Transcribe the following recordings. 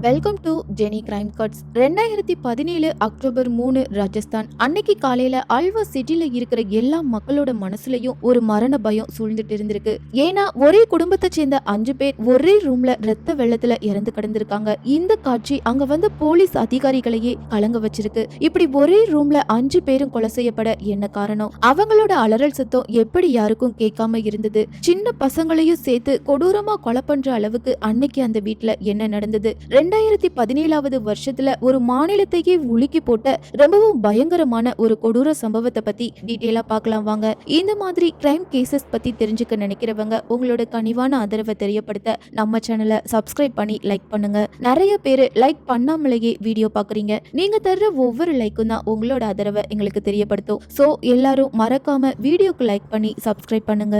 Welcome to Jeni crime cuts ரெண்டாயிரத்தி பதினேழு October மூணு ராஜஸ்தான். அன்னைக்கு காலையில அல்வா சிட்டில இருக்கிற எல்லா மக்களோட மனசுலயும் ஒரு மரண பயம் சூழ்ந்துட்டு இருந்திருக்கு. ஏன்னா ஒரே குடும்பத்தை சேர்ந்த அஞ்சு பேர் ஒரே ரூம்ல ரத்த வெள்ளத்துல இறந்து கிடந்திருக்காங்க. இந்த காட்சி அங்க வந்த போலீஸ் அதிகாரிகளையே கலங்க வச்சிருக்கு. இப்படி ஒரே ரூம்ல அஞ்சு பேரும் கொலை செய்யப்பட என்ன காரணம்? அவங்களோட அலறல் சத்தம் எப்படி யாருக்கும் கேட்காம இருந்தது? சின்ன பசங்களையும் சேர்த்து கொடூரமா கொலை பண்ற அளவுக்கு அன்னைக்கு அந்த வீட்டுல என்ன நடந்தது? ரெண்டாயிரத்தி பதினேழாவது வருஷத்துல ஒரு மாநிலத்தையே உலுக்கி போட்ட ரொம்பவும் பயங்கரமான ஒரு கொடூர சம்பவத்தை பத்தி டீட்டெயிலா பார்க்கலாம் வாங்க. இந்த மாதிரி கிரைம் கேசஸ் பத்தி தெரிஞ்சுக்க நினைக்கிறவங்க உங்களோட கனிவான ஆதரவை தெரியப்படுத்த நம்ம சேனலை சப்ஸ்கிரைப் பண்ணி லைக் பண்ணுங்க. நிறைய பேர் லைக் பண்ணாமலேயே வீடியோ பாக்குறீங்க நீங்க தர்ற ஒவ்வொரு லைக்கும் தான் உங்களோட ஆதரவை எங்களுக்கு தெரியப்படுத்தும். ஸோ எல்லாரும் மறக்காம வீடியோக்கு லைக் பண்ணி சப்ஸ்கிரைப் பண்ணுங்க.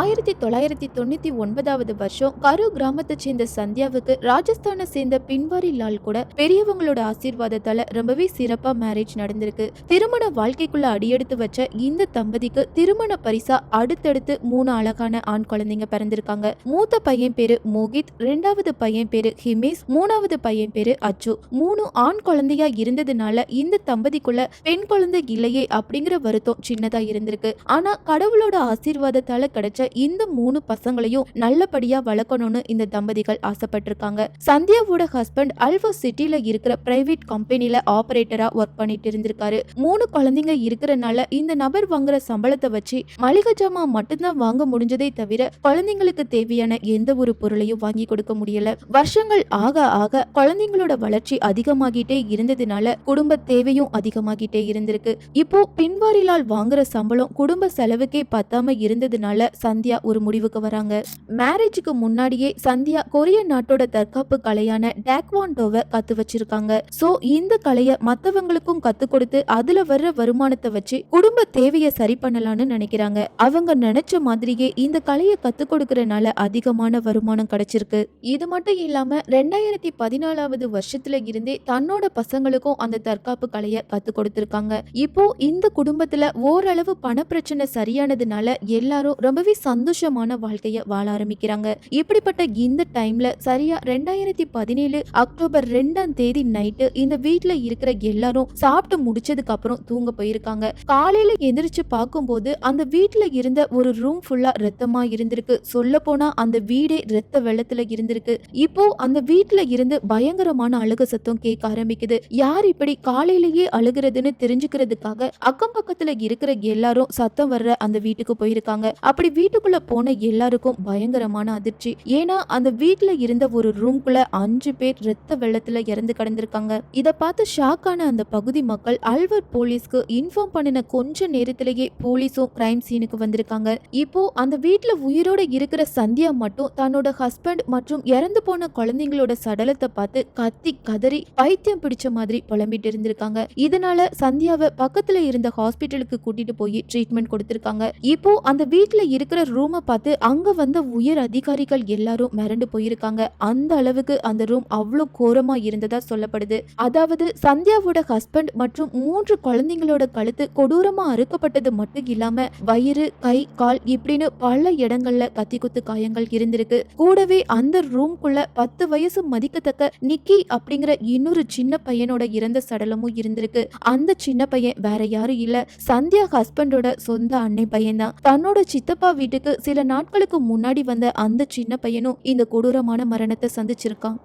ஆயிரத்தி தொள்ளாயிரத்தி தொண்ணூத்தி ஒன்பதாவது வருஷம் கரு கிராமத்தை சேர்ந்த சந்தியாவுக்கு ராஜஸ்தானை சேர்ந்த பின்வாரி லால் கூட பெரியவங்களோட ஆசீர்வாதத்தால ரொம்பவே சிறப்பா மேரேஜ் நடந்திருக்கு. திருமண வாழ்க்கைக்குள்ள அடியெடுத்து வச்ச இந்த தம்பதிக்கு திருமண பரிசா அடுத்தடுத்து மூணு அழகான ஆண் குழந்தைங்க பிறந்திருக்காங்க. மூத்த பையன் பேரு மோகித் ரெண்டாவது பையன் பேரு ஹிமேஷ் மூணாவது பையன் பேரு அச்சு. மூணு ஆண் குழந்தையா இருந்ததுனால இந்த தம்பதிக்குள்ள பெண் குழந்தை இல்லையே அப்படிங்கிற வருத்தம் சின்னதா இருந்திருக்கு. ஆனா கடவுளோட ஆசீர்வாதத்தால கிடைச்ச இந்த மூணு பசங்களையும் நல்லபடியா வளர்க்கணும்னு இந்த தம்பதிகள் ஆசைப்பட்டிருக்காங்க. சந்தியாவோட ஹஸ்பண்ட் அல்வா சிட்டில இருக்கிற பிரைவேட் கம்பெனில ஆபரேட்டரா ஒர்க் பண்ணிட்டு இருந்திருக்காரு. மூணு குழந்தைங்க இருக்கிறனால இந்த நபர் வாங்குற சம்பளத்தை வச்சு மளிகை ஜாமான் மட்டும்தான் வாங்க முடிஞ்சதே தவிர குழந்தைங்களுக்கு தேவையான எந்த ஒரு பொருளையும் வாங்கி கொடுக்க முடியல. வருஷங்கள் ஆக ஆக குழந்தைங்களோட வளர்ச்சி அதிகமாகிட்டே இருந்ததுனால குடும்ப தேவையும் அதிகமாகிட்டே இருந்திருக்கு. இப்போ பின்வாரிலால் வாங்குற சம்பளம் குடும்ப செலவுக்கே பத்தாம இருந்ததுனால சந்தியா ஒரு முடிவுக்கு வராங்க. மேரேஜுக்கு முன்னாடியே சந்தியா கொரிய நாட்டோட தற்காப்பு கலையான டேக்வாண்டோவை கத்து வச்சிருக்காங்க. சோ இந்த கலைய மத்தவங்களுக்கும் கத்து கொடுத்து அதுல வர்ற வருமானத்தை வச்சு குடும்ப தேவையை சரி பண்ணலாம்னு நினைக்கிறாங்க. அவங்க நினைச்ச மாதிரியே இந்த கலையை கத்து கொடுக்கறனால அதிகமான வருமானம் கிடைச்சிருக்கு. இது மட்டும் இல்லாம ரெண்டாயிரத்தி பதினாலாவது வருஷத்துல இருந்தே தன்னோட பசங்களுக்கும் அந்த தற்காப்பு கலையை கத்து கொடுத்திருக்காங்க. இப்போ இந்த குடும்பத்துல ஓரளவு பணப்பிரச்சனை சரியானதுனால எல்லாரும் ரொம்பவே சந்தோஷமான வாழ்க்கைய வாழ ஆரம்பிக்கிறாங்க. இப்படிப்பட்ட இந்த டைம்ல சரியா ரெண்டாயிரத்தி பதினேழு அக்டோபர் ரெண்டாம் தேதி நைட்டு இந்த வீட்டுல இருக்கிற எல்லாரும் சாப்பிட்டு முடிச்சதுக்கு அப்புறம் தூங்க போயிருக்காங்க. காலையில எந்திரிச்சு பார்க்கும்போது அந்த வீட்டுல இருந்த ஒரு ரூம் ஃபுல்லா ரத்தமா இருந்திருக்கு. சொல்ல போனா அந்த வீடே ரத்த வெள்ளத்துல இருந்திருக்கு. இப்போ அந்த வீட்டுல இருந்து பயங்கரமான அழுக சத்தம் கேட்க ஆரம்பிக்குது. யார் இப்படி காலையிலேயே அழுகிறதுன்னு தெரிஞ்சுக்கிறதுக்காக அக்கம் பக்கத்துல இருக்கிற எல்லாரும் சத்தம் வர்ற அந்த வீட்டுக்கு போயிருக்காங்க. அப்படி வீட்டு வீட்டுக்குள்ள போன எல்லாருக்கும் பயங்கரமான அதிர்ச்சி. ஏன்னா அந்த வீட்டுல இருந்த ஒரு ரூம்குள்ள அஞ்சு பேர் ரத்த வெள்ளத்துல இறந்து கிடந்திருக்காங்க. இத பார்த்து ஷாக்கான அந்த பகுதி மக்கள் அல்வர் போலீஸ்க்கு இன்ஃபார்ம் பண்ணின கொஞ்ச நேரத்திலேயே போலீஸும் கிரைம் சீனுக்கு வந்திருக்காங்க. இப்போ அந்த வீட்டுல உயிரோட இருக்கிற சந்தியா மட்டும் தன்னோட ஹஸ்பண்ட் மற்றும் இறந்து போன குழந்தைங்களோட சடலத்தை பார்த்து கத்தி கதறி பைத்தியம் பிடிச்ச மாதிரி புலம்பிட்டு இருந்திருக்காங்க. இதனால சந்தியாவை பக்கத்துல இருந்த ஹாஸ்பிட்டலுக்கு கூட்டிட்டு போய் ட்ரீட்மெண்ட் கொடுத்திருக்காங்க. இப்போ அந்த வீட்டுல இருக்கிற ரூமை பார்த்து அங்கே வந்த உயர் அதிகாரிகள் எல்லாரும் மிரண்டு போயிருக்காங்க. அந்த அளவுக்கு அந்த ரூம் அவ்வளோ கோரமாக இருந்ததா சொல்லப்படுது. அதாவது சந்தியாவோட ஹஸ்பண்ட் மற்றும் மூன்று குழந்தைங்களோட கழுத்து கொடூரமாக அறுக்கப்பட்டது மட்டும் இல்லாம வயிறு கை கால் இப்படின்னு பல இடங்கள்ல கத்தி குத்து காயங்கள் இருந்திருக்கு. கூடவே அந்த ரூம்குள்ள பத்து வயசு மதிக்கத்தக்க நிக்கி அப்படிங்கிற இன்னொரு சின்ன பையனோட இறந்த சடலமும் இருந்திருக்கு. அந்த சின்ன பையன் வேற யாரும் இல்ல. சந்தியா ஹஸ்பண்டோட சொந்த அன்னை பையன் தான் தன்னோட சித்தப்பா வீட்டுக்கு சில நாட்களுக்கு முன்னாடி வந்த அந்த சின்ன பையனும் இந்த கொடூரமான மரணத்தை சந்திச்சிருக்கான்.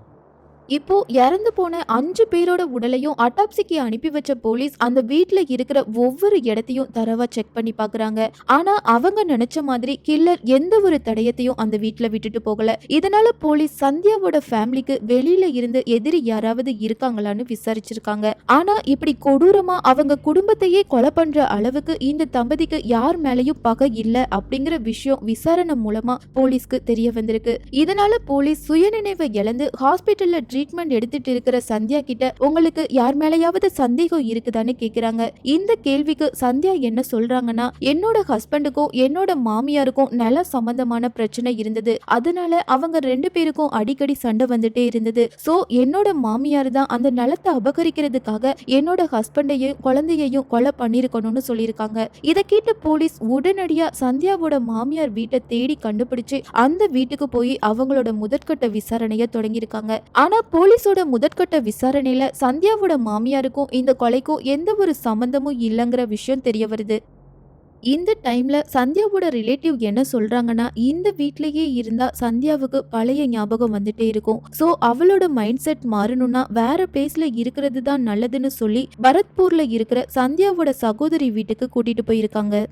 இப்போ இறந்து போன அஞ்சு பேரோட உடலையும் அட்டாப்சிக்கு அனுப்பி வச்ச போலீஸ் அந்த வீட்டுல இருக்கிற ஒவ்வொரு இடத்தையும் தரவா செக் பண்ணி பாக்குறாங்க. ஆனா அவங்க நினைச்ச மாதிரி கில்லர் எந்த ஒரு தடயத்தையும் அந்த வீட்டுல விட்டுட்டு போகல. இதனால போலீஸ் சந்தியாவோட ஃபேமிலிக்கு வெளியில இருந்து எதிரி யாராவது இருக்காங்களான்னு விசாரிச்சிருக்காங்க. ஆனா இப்படி கொடூரமா அவங்க குடும்பத்தையே கொலை பண்ற அளவுக்கு இந்த தம்பதிக்கு யார் மேலயும் பகை இல்ல அப்படிங்கிற விஷயம் விசாரணை மூலமா போலீஸ்க்கு தெரிய வந்திருக்கு. இதனால போலீஸ் சுயநினைவை இழந்து ஹாஸ்பிட்டல்ல ட்ரீட்மெண்ட் எடுத்துட்டு இருக்கிற சந்தியா கிட்ட உங்களுக்கு யார் மேலயாவது சந்தேகம் இருக்குதான்னு கேக்குறாங்க. இந்த கேள்விக்கு சந்தியா என்ன சொல்றாங்கன்னா என்னோட ஹஸ்பண்டுக்கும் என்னோட மாமியாருக்கும் நல்ல சம்பந்தமான பிரச்சனை இருந்தது. அதனால அவங்க ரெண்டு பேருக்கும் அடிக்கடி சண்டை வந்துட்டே இருந்தது. சோ என்னோட மாமியார் தான் அந்த நிலத்தை அபகரிக்கிறதுக்காக என்னோட ஹஸ்பண்டையும் குழந்தையையும் கொலை பண்ணிருக்கணும்னு சொல்லியிருக்காங்க. இதை கேட்ட போலீஸ் உடனடியா சந்தியாவோட மாமியார் வீட்டை தேடி கண்டுபிடிச்சு அந்த வீட்டுக்கு போய் அவங்களோட முதற்கட்ட விசாரணைய தொடங்கியிருக்காங்க. ஆனா போலீஸோட முதற்கட்ட விசாரணையில சந்தியாவோட மாமியாருக்கும் இந்த கொலைக்கும் எந்த ஒரு சம்பந்தமும் இல்லைங்கிற விஷயம் தெரிய வருது. இந்த டைம்ல சந்தியாவோட ரிலேட்டிவ் என்ன சொல்றாங்கன்னா இந்த வீட்லயே இருந்தா சந்தியாவுக்கு பழைய ஞாபகம் வந்துட்டே இருக்கும். சோ அவளோட மைண்ட் செட் மாறணும்னா வேற பிளேஸ்ல இருக்கிறது தான் நல்லதுன்னு சொல்லி பரத்பூர்ல இருக்கிற சந்தியாவோட சகோதரி வீட்டுக்கு கூட்டிட்டு போயிருக்காங்க.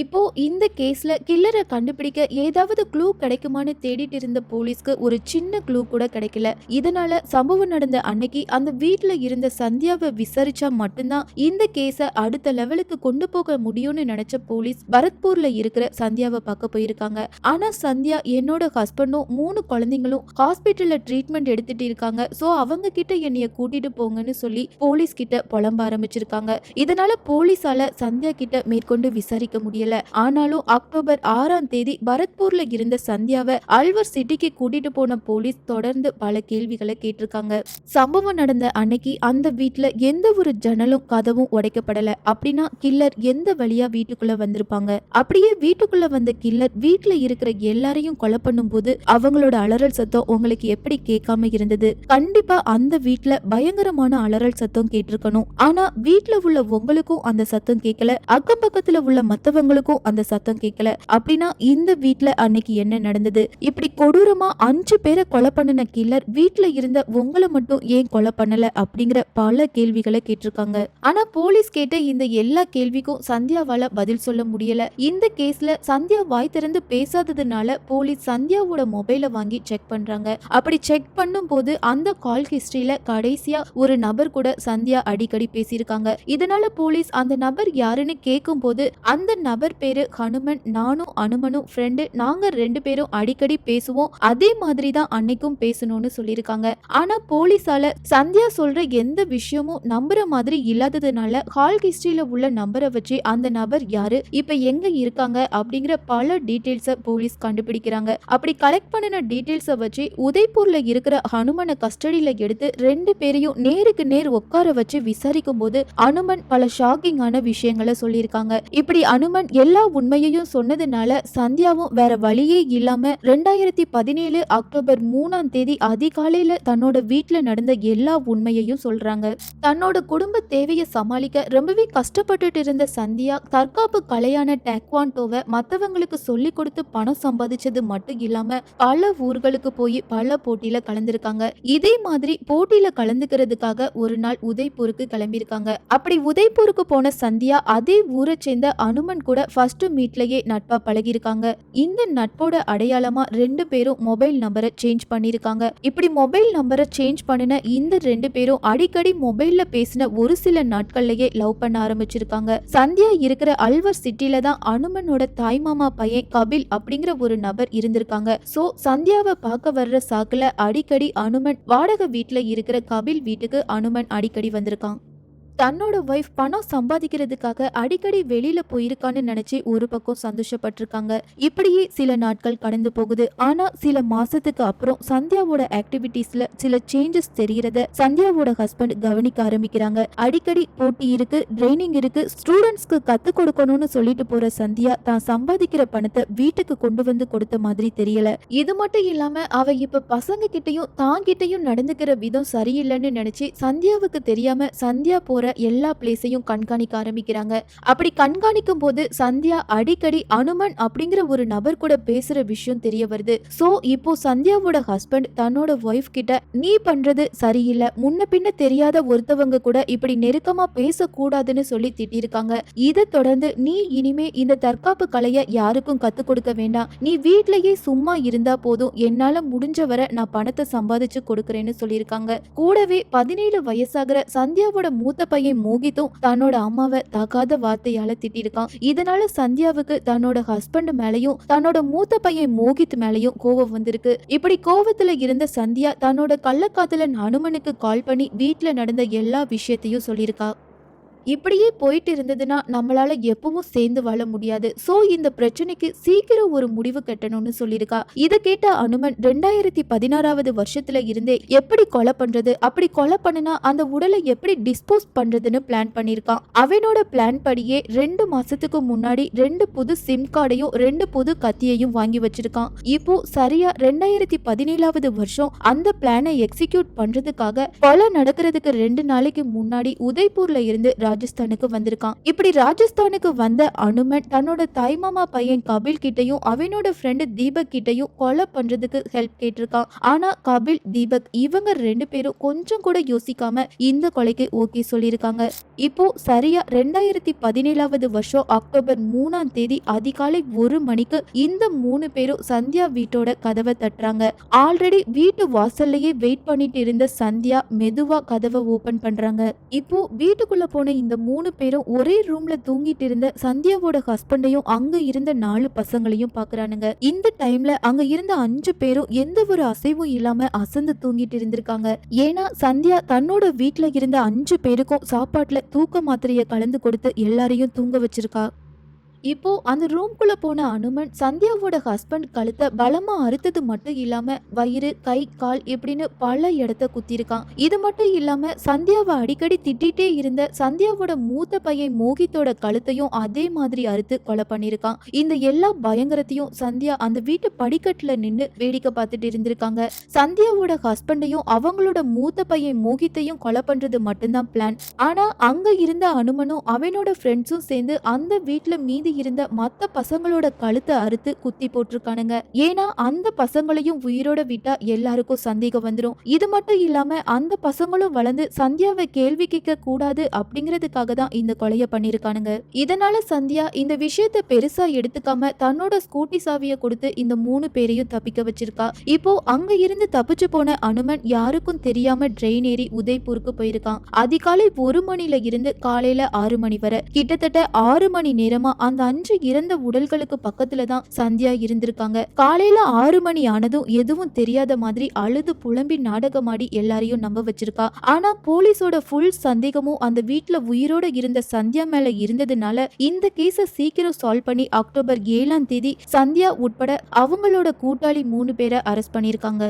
இப்போ இந்த கேஸில் கில்லரை கண்டுபிடிக்க ஏதாவது க்ளூ கிடைக்குமான்னு தேடிட்டு இருந்த போலீஸ்க்கு ஒரு சின்ன க்ளூ கூட கிடைக்கல. இதனால சம்பவம் நடந்த அன்னைக்கு அந்த வீட்டில் இருந்த சந்தியாவை விசாரிச்சா மட்டும்தான் இந்த கேஸை அடுத்த லெவலுக்கு கொண்டு போக முடியும்னு நினைச்ச போலீஸ் பரத்பூர்ல இருக்கிற சந்தியாவை பார்க்க போயிருக்காங்க. ஆனா சந்தியா என்னோட ஹஸ்பண்டும் மூணு குழந்தைங்களும் ஹாஸ்பிட்டல்ல ட்ரீட்மெண்ட் எடுத்துட்டு இருக்காங்க. சோ அவங்க கிட்ட என்னைய கூட்டிட்டு போங்கன்னு சொல்லி போலீஸ் கிட்ட புலம்ப ஆரம்பிச்சிருக்காங்க. இதனால போலீஸால சந்தியா கிட்ட மேற்கொண்டு விசாரிக்க முடியல ஆனாலும் அக்டோபர் ஆறாம் தேதி பரத்பூர்ல இருந்த சந்தியாவை அல்வர் சிட்டிக்கு கூட்டிட்டு போன போலீஸ் தொடர்ந்து பல கேள்விகளை கேட்டிருக்காங்க. சம்பவம் நடந்த அன்னைக்கு அந்த வீட்டுல எந்த ஒரு ஜன்னலும் கதவும் உடைக்கப்படல. அப்படின்னா கில்லர் எந்த வழியா வீட்டுக்குள்ள வந்திருப்பாங்க? அப்படியே வீட்டுக்குள்ள வந்த கில்லர் வீட்டுல இருக்கிற எல்லாரையும் கொலை பண்ணும்போது அவங்களோட அலறல் சத்தம் உங்களுக்கு எப்படி கேட்காம இருந்தது? கண்டிப்பா அந்த வீட்டுல பயங்கரமான அலறல் சத்தம் கேட்டிருக்கணும். ஆனா வீட்டுல உள்ள உங்களுக்கும் அந்த சத்தம் கேட்கல. அக்கம் பக்கத்துல உள்ள மத்தவங்க மத்தவங்களுக்கும் அந்த சத்தம் கேட்கல. அப்படின்னா இந்த வீட்டுல அன்னைக்கு என்ன நடந்தது? இப்படி கொடூரமா அஞ்சு பேரை கொலை பண்ணின கில்லர் வீட்டுல இருந்த உங்களை மட்டும் ஏன் கொலை பண்ணல? அப்படிங்கிற பல கேள்விகளை கேட்டிருக்காங்க. ஆனா போலீஸ் கேட்ட இந்த எல்லா கேள்விக்கும் சந்தியாவால பதில் சொல்ல முடியல. இந்த கேஸ்ல சந்தியா வாய் திறந்து பேசாததுனால போலீஸ் சந்தியாவோட மொபைலை வாங்கி செக் பண்றாங்க. அப்படி செக் பண்ணும் போது அந்த கால் ஹிஸ்டரியில கடைசியா ஒரு நபர் கூட சந்தியா அடிக்கடி பேசியிருக்காங்க. இதனால போலீஸ் அந்த நபர் யாருன்னு கேட்கும்போது அந்த நபர் பேரு ஹனுமன் நானும் அனுமனும் ஃப்ரெண்டு நாங்க ரெண்டு பேரும் அடிக்கடி பேசுவோம். அதே மாதிரி தான் அன்னைக்கும் பேசணும்னு சொல்லியிருக்காங்க. ஆனா போலீஸால சந்தியா சொல்ற எந்த விஷயமும் நம்புற மாதிரி இல்லாததுனால கால் ஹிஸ்டரியில உள்ள நம்பரை வச்சு அந்த நபர் யாரு இப்ப எங்க இருக்காங்க அப்படிங்கிற பல டீட்டெயில்ஸ போலீஸ் கண்டுபிடிக்கிறாங்க. அப்படி கலெக்ட் பண்ணின டீட்டெயில்ஸ வச்சு உதய்பூர்ல இருக்கிற ஹனுமனை கஸ்டடியில எடுத்து ரெண்டு பேரையும் நேருக்கு நேர் உட்கார வச்சு விசாரிக்கும் போது அனுமன் பல ஷாக்கிங்கான விஷயங்களை சொல்லியிருக்காங்க. இப்படி அனுமன் எல்லா உண்மையையும் சொன்னதுனால சந்தியாவும் வேற வழியே இல்லாம ரெண்டாயிரத்தி பதினேழு அக்டோபர் மூணாம் தேதி அதிகாலையில தன்னோட வீட்டுல நடந்த எல்லா உண்மையையும் சொல்றாங்க. தன்னோட குடும்ப தேவையை சமாளிக்க ரொம்பவே கஷ்டப்பட்டுட்டு இருந்த சந்தியா தற்காப்பு கலையான டேக்வாண்டோவை மத்தவங்களுக்கு சொல்லி கொடுத்து பணம் சம்பாதிச்சது மட்டும் இல்லாம பல ஊர்களுக்கு போய் பல போட்டியில கலந்திருக்காங்க. இதே மாதிரி போட்டியில கலந்துக்கிறதுக்காக ஒரு நாள் உதய்பூருக்கு கிளம்பியிருக்காங்க. அப்படி உதய்பூருக்கு போன சந்தியா அதே ஊரை சேர்ந்த அனுமன் கூட ஃபர்ஸ்ட் மீட்லயே நட்பா பழகியிருக்காங்க. இந்த நட்போட அடையாளமா ரெண்டு பேரும் மொபைல் நம்பரை சேஞ்ச் பண்ணியிருக்காங்க. இப்படி மொபைல் நம்பரை சேஞ்ச் பண்ணின இந்த ரெண்டு பேரும் அடிக்கடி மொபைல்ல பேசின ஒரு சில நாட்கள்லயே லவ் பண்ண ஆரம்பிச்சிருக்காங்க. சந்தியா இருக்கிற அல்வர் சிட்டில தான் அனுமனோட தாய்மாமா பையன் கபில் அப்படிங்கிற ஒரு நபர் இருந்திருக்காங்க. சோ சந்தியாவை பார்க்க வர்ற சாக்குல அடிக்கடி அனுமன் வாடகை வீட்டுல இருக்கிற கபில் வீட்டுக்கு அனுமன் அடிக்கடி வந்திருக்கான். தன்னோட ஒய்ஃப் பணம் சம்பாதிக்கிறதுக்காக அடிக்கடி வெளியில போயிருக்கான்னு நினைச்சு ஒரு பக்கம் சந்தோஷப்பட்டிருக்காங்க. இப்படியே சில நாட்கள் கடந்து போகுது. ஆனா சில மாசத்துக்கு அப்புறம் சந்தியாவோட ஆக்டிவிட்டிஸ்ல சில சேஞ்சஸ் தெரியறத சந்தியாவோட ஹஸ்பண்ட் கவனிக்க ஆரம்பிக்கிறாங்க. அடிக்கடி போட்டி இருக்கு ட்ரைனிங் இருக்கு ஸ்டூடெண்ட்ஸ்க்கு கத்து கொடுக்கணும்னு சொல்லிட்டு போற சந்தியா தான் சம்பாதிக்கிற பணத்தை வீட்டுக்கு கொண்டு வந்து கொடுத்த மாதிரி தெரியல. இது மட்டும் இல்லாம அவ இப்ப பசங்க கிட்டயும் தான் கிட்டயும் நடந்துக்கிற விதம் சரியில்லைன்னு நினைச்சு சந்தியாவுக்கு தெரியாம சந்தியா போற எல்லா பிளேஸையும் கண்காணிக்க ஆரம்பிக்கிறாங்க. அப்படி கண்காணிக்கும் போது சந்தியா அடிக்கடி அனுமன் அப்படிங்கிற ஒரு நபர் கூட பேசுற விஷயம் தெரிய வருது. சோ இப்போ சந்தியாவோட ஹஸ்பண்ட் தன்னோட ஒய்ஃப் கிட்ட நீ பண்றது சரியில்லை. முன்ன பின்ன தெரியாத ஒருத்தவங்க கூட இப்படி நெருக்கமா பேசக்கூடாதுன்னு சொல்லி திட்டிருக்காங்க. இதை தொடர்ந்து நீ இனிமே இந்த தற்காப்பு கலைய யாருக்கும் கத்து கொடுக்க வேண்டாம். நீ வீட்லயே சும்மா இருந்தா போதும். என்னால முடிஞ்ச வரை நான் பணத்தை சம்பாதிச்சு கொடுக்கறேன்னு சொல்லியிருக்காங்க. கூடவே பதினேழு வயசாகிற சந்தியாவோட மூத்த பையன் மோகித்தும் தன்னோட அம்மாவை தகாத வார்த்தையால திட்டிருக்கான். இதனால சந்தியாவுக்கு தன்னோட ஹஸ்பண்ட் மேலையும் தன்னோட மூத்த பையன் மோகித் மேலையும் கோவம் வந்திருக்கு. இப்படி கோவத்துல இருந்த சந்தியா தன்னோட கள்ளக்காதலன் அனுமனுக்கு கால் பண்ணி வீட்டுல நடந்த எல்லா விஷயத்தையும் சொல்லியிருக்கா. இப்படியே போயிட்டு இருந்ததுன்னா நம்மளால எப்பவும் சேர்ந்து வாழ முடியாது. சோ இந்த பிரச்சனைக்கு சீக்கிரம் ஒரு முடிவு கட்டணும்னு சொல்லியிருக்கா. இதை கேட்ட அனுமன் ரெண்டாயிரத்தி பதினாறாவது வருஷத்துல இருந்தே எப்படி கொலை பண்றது? அப்படி கொலை பண்ணுனா அந்த உடலை எப்படி டிஸ்போஸ் பண்றதுன்னு பிளான் பண்ணியிருக்கான் அவனோட பிளான் படியே ரெண்டு மாசத்துக்கு முன்னாடி ரெண்டு புது சிம் கார்டையும் ரெண்டு புது கத்தியையும் வாங்கி வச்சிருக்கான் இப்போ சரியா ரெண்டாயிரத்தி பதினேழாவது வருஷம் அந்த பிளானை எக்ஸிக்யூட் பண்றதுக்காக கொலை நடக்கிறதுக்கு ரெண்டு நாளைக்கு முன்னாடி உதய்பூர்ல இருந்து ராஜஸ்தானுக்கு வந்திருக்கான். இப்படி ராஜஸ்தானுக்கு வந்த அனுமன் தன்னோட தாய்மாமா பையன் கபில் கிட்டையும் அவனோட ஃப்ரெண்டு தீபக் கிட்டயும் கொலை பண்றதுக்கு ஹெல்ப் கேட்டிருக்கான். ஆனா கபில் தீபக் இவங்க ரெண்டு பேரும் கொஞ்சம் கூட யோசிக்காம இந்த கொலைக்கு ஓகே சொல்லியிருக்காங்க. இப்போ சரியா ரெண்டாயிரத்தி பதினேழாவது வருஷம் அக்டோபர் மூணாம் தேதி அதிகாலை ஒரு மணிக்கு இந்த மூணு பேரும் சந்தியா வீட்டோட கதவை தட்டுறாங்க. ஆல்ரெடி வீட்டு வாசல்லையே வெயிட் பண்ணிட்டு இருந்த சந்தியா மெதுவா கதவை ஓபன் பண்றாங்க. இப்போ வீட்டுக்குள்ள போன இந்த மூணு பேரும் ஒரே ரூம்ல தூங்கிட்டு இருந்த சந்தியாவோட ஹஸ்பண்டையும் அங்க இருந்த நாலு பசங்களையும் பாக்குறானுங்க. இந்த டைம்ல அங்க இருந்த அஞ்சு பேரும் எந்த ஒரு அசைவும் இல்லாம அசந்து தூங்கிட்டு இருந்திருக்காங்க. ஏன்னா சந்தியா தன்னோட வீட்டுல இருந்த அஞ்சு பேருக்கும் சாப்பாட்டுல தூக்க மாத்திரையை கலந்து கொடுத்து எல்லாரையும் தூங்க வச்சிருக்கா. இப்போ அந்த ரூம்குள்ள போன அனுமன் சந்தியாவோட ஹஸ்பண்ட் கழுத்தை பலமா அறுத்தது மட்டும் இல்லாம வயிறு கை கால் இப்படின்னு பல இடத்த குத்திருக்கான் இது மட்டும் இல்லாம சந்தியாவை அடிக்கடி திட்டிட்டே இருந்த சந்தியாவோட மூத்த பையன் மோகித்தோட கழுத்தையும் அதே மாதிரி அறுத்து கொலை பண்ணிருக்கான் இந்த எல்லா பயங்கரத்தையும் சந்தியா அந்த வீட்டு படிக்கட்டுல நின்னு வேடிக்கை பார்த்துட்டு இருந்திருக்காங்க. சந்தியாவோட ஹஸ்பண்டையும் அவங்களோட மூத்த பையன் மோகித்தையும் கொலை பண்றது மட்டும்தான் பிளான் ஆனா அங்க இருந்த அனுமனும் அவனோட ஃப்ரெண்ட்ஸும் சேர்ந்து அந்த வீட்டுல மீதி இருந்த மத்த பசங்களோட கழுத்தை அறுத்து குத்தி போட்டிருக்கானுங்க. ஏன்னா அந்த பசங்களையும் உயிரோட விட்டா எல்லாருக்கும் சந்தேகம் வந்துடும் இது மட்டும் இல்லாம அந்த பசங்களும் வளர்ந்து சந்தியாவை கேள்வி கேட்க கூடாது அப்படிங்கறதுக்காக தான் இந்த கொலைய பண்ணிருக்கானுங்க. இதனால சந்தியா இந்த விஷயத்த பெருசா எடுத்துக்காம தன்னோட ஸ்கூட்டி சாவியை கொடுத்து இந்த மூணு பேரையும் தப்பிக்க வச்சிருக்கா. இப்போ அங்க இருந்து தப்பிச்சு போன அனுமன் யாருக்கும் தெரியாம ட்ரெயின் ஏறி உதய்பூருக்கு போயிருக்கான். அதிகாலை ஒரு மணில இருந்து காலையில ஆறு மணி வரை. கிட்டத்தட்ட ஆறு மணி நேரமா அந்த அன்று இறந்த உடல்களுக்கு பக்கத்துல தான் சந்தியா இருந்திருக்காங்க. காலையில ஆறு மணி ஆனதும் எதுவும் தெரியாத மாதிரி அழுது புலம்பி நாடகமாடி எல்லாரையும் நம்ப வச்சிருக்கா. ஆனா போலீஸோட ஃபுல் சந்தேகமும் அந்த வீட்டுல உயிரோட இருந்த சந்தியா மேல இருந்ததுனால இந்த கேஸ சீக்கிரம் சால்வ் பண்ணி அக்டோபர் ஏழாம் தேதி சந்தியா உட்பட அவங்களோட கூட்டாளி மூணு பேரை அரெஸ்ட் பண்ணியிருக்காங்க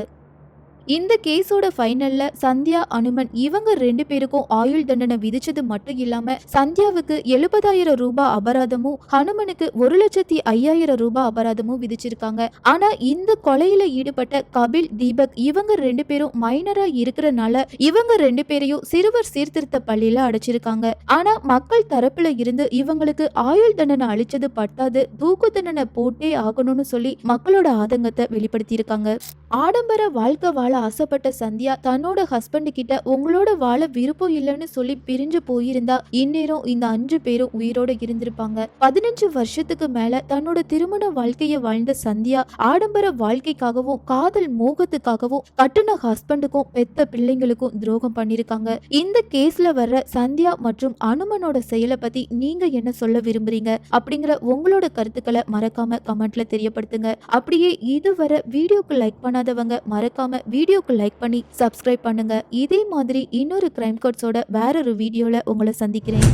இந்த கேஸோட ஃபைனல்ல சந்தியா அனுமன் இவங்க ரெண்டு பேருக்கும் ஆயுள் தண்டனை விதிச்சது மட்டும் இல்லாம சந்தியாவுக்கு எழுபதாயிரம் ரூபாய் அபராதமும் ஹனுமனுக்கு ஒரு லட்சத்தி ஐயாயிரம் ரூபாய் அபராதமும் விதிச்சிருக்காங்க. ஆனா இந்த கொலையில ஈடுபட்ட கபில் தீபக் இவங்க ரெண்டு பேரும் மைனரா இருக்கிறனால இவங்க ரெண்டு பேரையும் சிறுவர் சீர்திருத்த பள்ளியில அடைச்சிருக்காங்க. ஆனா மக்கள் தரப்புல இருந்து இவங்களுக்கு ஆயுள் தண்டனை அளிச்சது பட்டாது தூக்கு தண்டனை போட்டே ஆகணும்னு சொல்லி மக்களோட ஆதங்கத்தை வெளிப்படுத்தியிருக்காங்க. ஆடம்பர வாழ்க்கை வாழ ஆசைப்பட்ட சந்தியா தன்னோட ஹஸ்பண்ட் கிட்ட உங்களோட வாழ விருப்பம் இல்லைன்னு சொல்லி பிரிஞ்சு போயிருந்தா இந்நேரம் இந்த அஞ்சு பேரும் உயிரோட இருந்திருப்பாங்க. பதினஞ்சு வருஷத்துக்கு மேல தன்னோட திருமண வாழ்க்கைய வாழ்ந்த சந்தியா ஆடம்பர வாழ்க்கைக்காகவும் காதல் மோகத்துக்காகவும் கட்டுன ஹஸ்பண்டுக்கும் பெத்த பிள்ளைங்களுக்கும் துரோகம் பண்ணிருக்காங்க. இந்த கேஸ்ல வர்ற சந்தியா மற்றும் அனுமனோட செயலை பத்தி நீங்க என்ன சொல்ல விரும்புறீங்க? அப்படிங்கிற உங்களோட கருத்துக்களை மறக்காம கமெண்ட்ல தெரியப்படுத்துங்க. அப்படியே இதுவரை வீடியோக்கு லைக் பண்ணாதவங்க மறக்காம வீடியோக்கு லைக் பண்ணி சப்ஸ்கிரைப் பண்ணுங்க. இதே மாதிரி இன்னொரு கிரைம் கோட்ஸோட வேற ஒரு உங்களை சந்திக்கிறேன்.